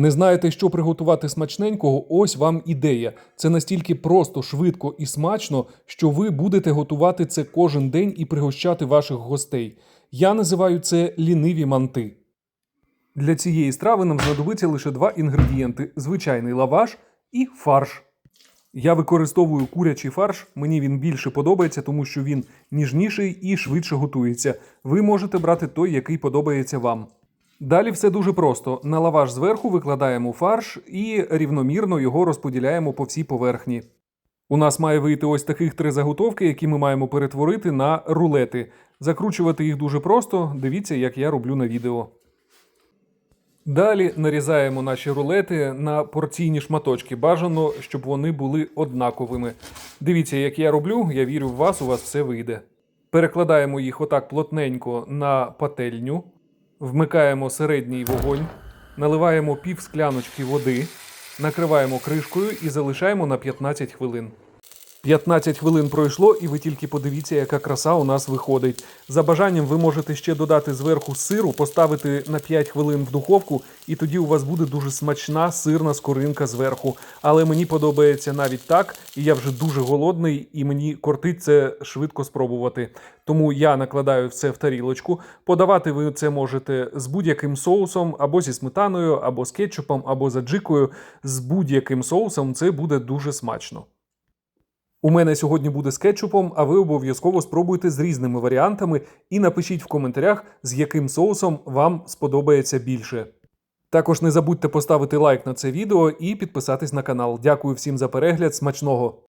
Не знаєте, що приготувати смачненького? Ось вам ідея. Це настільки просто, швидко і смачно, що ви будете готувати це кожен день і пригощати ваших гостей. Я називаю це ліниві манти. Для цієї страви нам знадобиться лише два інгредієнти: звичайний лаваш і фарш. Я використовую курячий фарш, мені він більше подобається, тому що він ніжніший і швидше готується. Ви можете брати той, який подобається вам. Далі все дуже просто. На лаваш зверху викладаємо фарш і рівномірно його розподіляємо по всій поверхні. У нас має вийти ось таких три заготовки, які ми маємо перетворити на рулети. Закручувати їх дуже просто. Дивіться, як я роблю на відео. Далі нарізаємо наші рулети на порційні шматочки. Бажано, щоб вони були однаковими. Дивіться, як я роблю, я вірю в вас, у вас все вийде. Перекладаємо їх отак плотненько на пательню, вмикаємо середній вогонь, наливаємо пів скляночки води, накриваємо кришкою і залишаємо на 15 хвилин. 15 хвилин пройшло, і ви тільки подивіться, яка краса у нас виходить. За бажанням ви можете ще додати зверху сиру, поставити на 5 хвилин в духовку, і тоді у вас буде дуже смачна сирна скоринка зверху. Але мені подобається навіть так, і я вже дуже голодний, і мені кортить це швидко спробувати. Тому я накладаю все в тарілочку. Подавати ви це можете з будь-яким соусом, або зі сметаною, або з кетчупом, або з аджикою. З будь-яким соусом це буде дуже смачно. У мене сьогодні буде з кетчупом, а ви обов'язково спробуйте з різними варіантами і напишіть в коментарях, з яким соусом вам сподобається більше. Також не забудьте поставити лайк на це відео і підписатись на канал. Дякую всім за перегляд. Смачного!